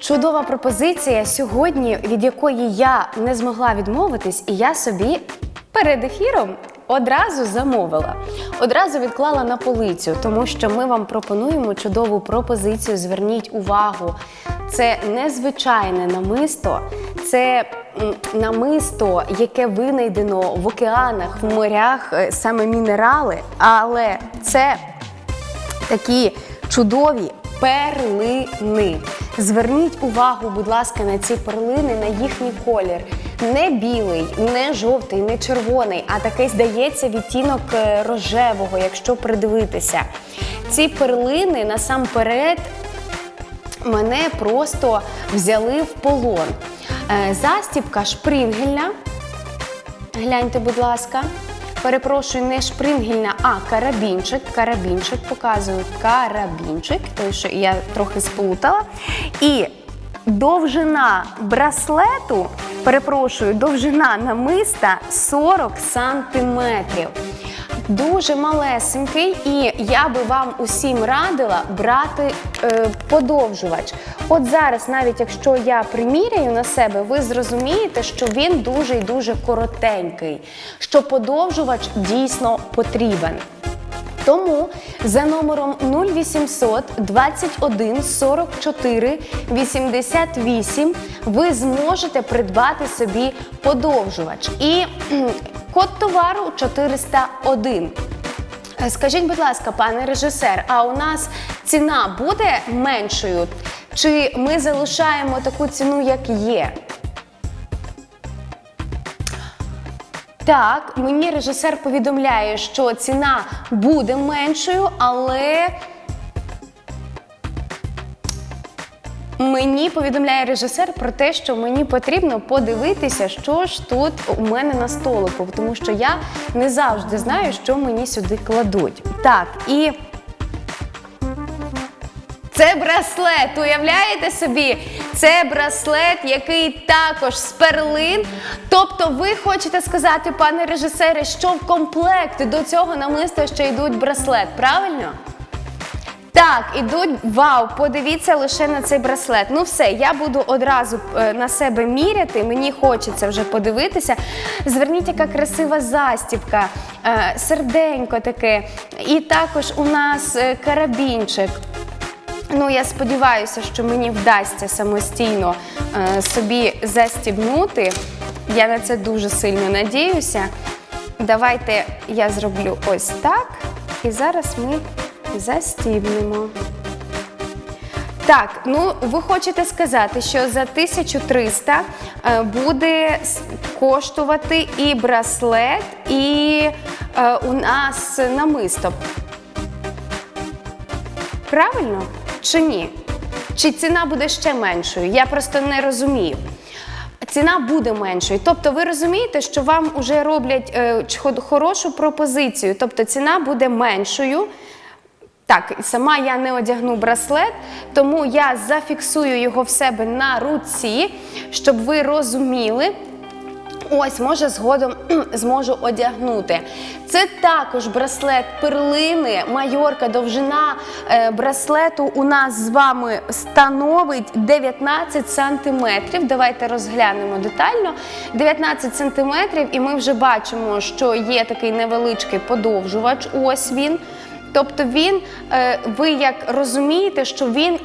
Чудова пропозиція сьогодні, від якої я не змогла відмовитись, і я собі перед ефіром одразу замовила. Одразу відклала на полицю, тому що ми вам пропонуємо чудову пропозицію. Зверніть увагу, це незвичайне намисто, це намисто, яке винайдено в океанах, в морях, е, саме мінерали, але це такі чудові перлини. Зверніть увагу, будь ласка, на ці перлини, на їхній колір. Не білий, не жовтий, не червоний, а такий, здається, відтінок е, рожевого, якщо придивитися. Ці перлини насамперед мене просто взяли в полон. Е, Застібка шпрингельна. Гляньте, будь ласка. Перепрошую, не шпрингельна, а карабінчик. Карабінчик показую карабінчик, тому що я трохи сплутала. І довжина браслету, перепрошую, довжина намиста 40 сантиметрів. Дуже малесенький, і я би вам усім радила брати е, подовжувач. От зараз, навіть якщо я приміряю на себе, ви зрозумієте, що він дуже і дуже коротенький, що подовжувач дійсно потрібен. Тому за номером 0800 21 44 88 ви зможете придбати собі подовжувач. І код товару 401. Е, Скажіть, будь ласка, пане режисер, а у нас ціна буде меншою? Чи ми залишаємо таку ціну, як є? Так, мені режисер повідомляє, що ціна буде меншою, але мені повідомляє режисер про те, що мені потрібно подивитися, що ж тут у мене на столику, тому що я не завжди знаю, що мені сюди кладуть. Так, і. Це браслет, уявляєте собі? Це браслет, який також з перлин. Тобто, ви хочете сказати, пане режисере, що в комплекті до цього намиста ще йдуть браслет, правильно? Так, ідуть вау, подивіться лише на цей браслет. Ну все, я буду одразу е, на себе міряти. Мені хочеться вже подивитися. Зверніть, яка красива застібка, е, серденько таке. І також у нас е, карабінчик. Ну, я сподіваюся, що мені вдасться самостійно собі застібнути. Я на це дуже сильно надіюся. Давайте я зроблю ось так. І зараз ми застібнемо. Так, ну ви хочете сказати, що за 1300 е, буде коштувати і браслет, і е, у нас намисто. Правильно чи ні? Чи ціна буде ще меншою? Я просто не розумію. Ціна буде меншою. Тобто, ви розумієте, що вам вже роблять е, хорошу пропозицію. Тобто ціна буде меншою. Так, сама я не одягну браслет, тому я зафіксую його в себе на руці, щоб ви розуміли. Ось, може, згодом зможу одягнути. Це також браслет перлини, майорка, довжина е, браслету у нас з вами становить 19 сантиметрів. Давайте розглянемо детально. 19 сантиметрів, і ми вже бачимо, що є такий невеличкий подовжувач. Ось він. Тобто він, е, ви як розумієте, що він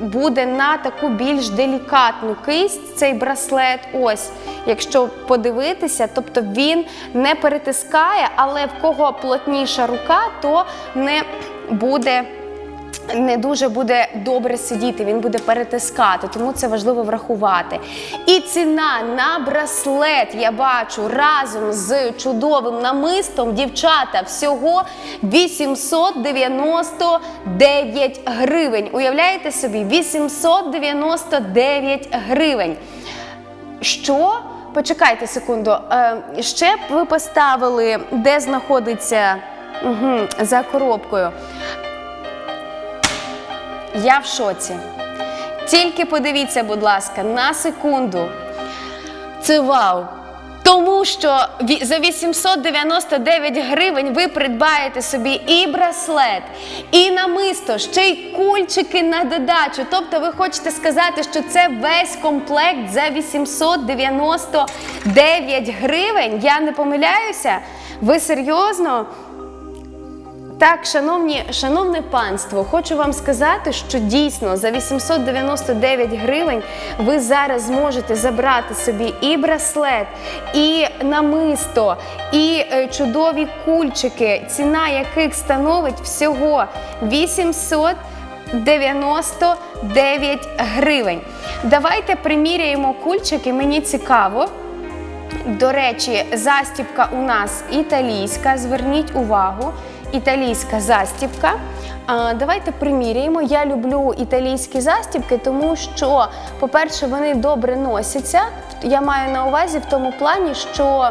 буде на таку більш делікатну кисть цей браслет. Ось, якщо подивитися, тобто він не перетискає, але в кого плотніша рука, то не буде. Не дуже буде добре сидіти, він буде перетискати, тому це важливо врахувати. І ціна на браслет я бачу разом з чудовим намистом, дівчата, всього 899 гривень. Уявляєте собі, 899 гривень. Що? Почекайте секунду. Е, ще б ви поставили, де знаходиться угу, за коробкою. Я в шоці. Тільки подивіться, будь ласка, на секунду. Це вау. Тому що за 899 гривень ви придбаєте собі і браслет, і намисто, ще й кульчики на додачу. Тобто ви хочете сказати, що це весь комплект за 899 гривень. Я не помиляюся? Ви серйозно? Так, шановні, шановне панство, хочу вам сказати, що дійсно за 899 гривень ви зараз зможете забрати собі і браслет, і намисто, і е, чудові кульчики, ціна яких становить всього 899 гривень. Давайте приміряємо кульчики, мені цікаво. До речі, застібка у нас італійська. Зверніть увагу, італійська застібка. Давайте приміряємо. Я люблю італійські застібки, тому що, по-перше, вони добре носяться. Я маю на увазі в тому плані, що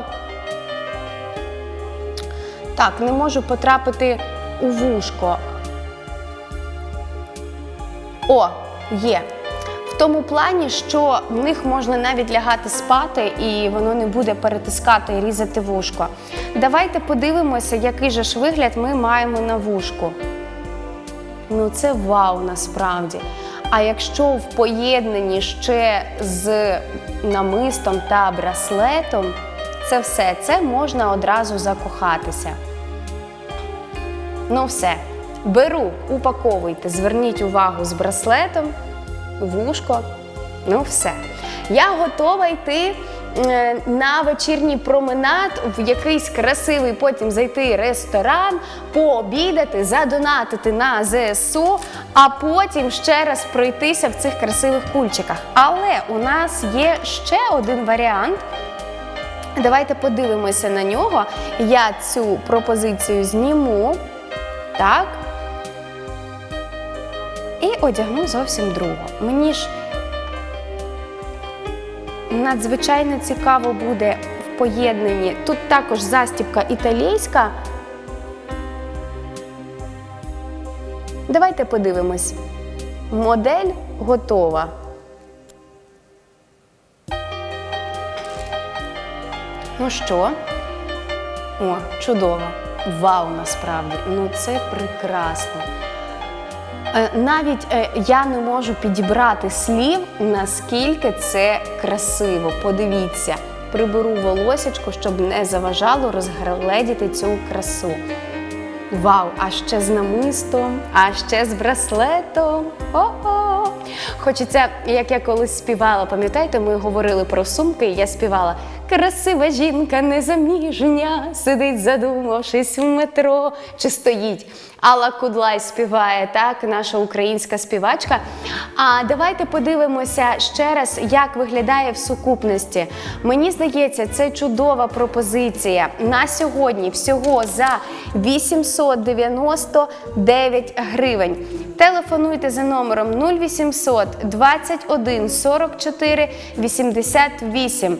так, не можу потрапити у вушко. О, є. Тому плані, що в них можна навіть лягати спати, і воно не буде перетискати і різати вушко. Давайте подивимося, який же ж вигляд ми маємо на вушку. Ну, це вау насправді. А якщо в поєднанні ще з намистом та браслетом, це все це можна одразу закохатися. Ну, все. Беру, упаковуйте, зверніть увагу з браслетом, вушко. Ну, все. Я готова йти е, на вечірній променад в якийсь красивий, потім зайти ресторан, пообідати, задонатити на ЗСУ, а потім ще раз пройтися в цих красивих кульчиках. Але у нас є ще один варіант. Давайте подивимося на нього. Я цю пропозицію зніму. Так. І одягну зовсім другу. Мені ж надзвичайно цікаво буде в поєднанні. Тут також застібка італійська. Давайте подивимось. Модель готова. Ну що? О, чудово. Вау, насправді. Ну це прекрасно. Е, Навіть е, я не можу підібрати слів, наскільки це красиво. Подивіться, приберу волосечко, щоб не заважало розгледіти цю красу. Вау, а ще з намистом, а ще з браслетом. О-о! Хочеться, як я колись співала, пам'ятаєте, ми говорили про сумки, і я співала Красива жінка незаміжня, сидить, задумавшись в метро чи стоїть. Алла Кудлай співає, так, наша українська співачка. А давайте подивимося ще раз, як виглядає в сукупності. Мені здається, це чудова пропозиція. На сьогодні всього за 899 гривень. Телефонуйте за номером 0800 21 44 88.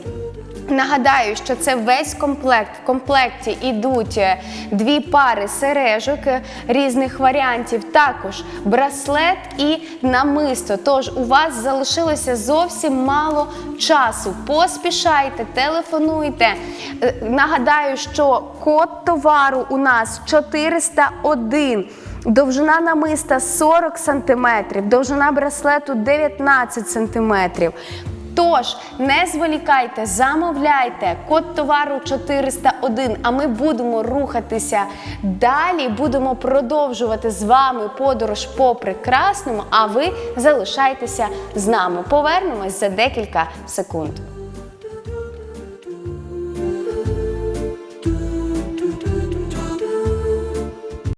Нагадаю, що це весь комплект. В комплекті йдуть е, дві пари сережок е, різних варіантів, також браслет і намисто. Тож у вас залишилося зовсім мало часу. Поспішайте, телефонуйте. Е, Нагадаю, що код товару у нас 401. Довжина намиста 40 см, довжина браслету 19 см. Тож не зволікайте, замовляйте код товару 401, а ми будемо рухатися далі. Будемо продовжувати з вами подорож по прекрасному. А ви залишайтеся з нами. Повернемось за декілька секунд.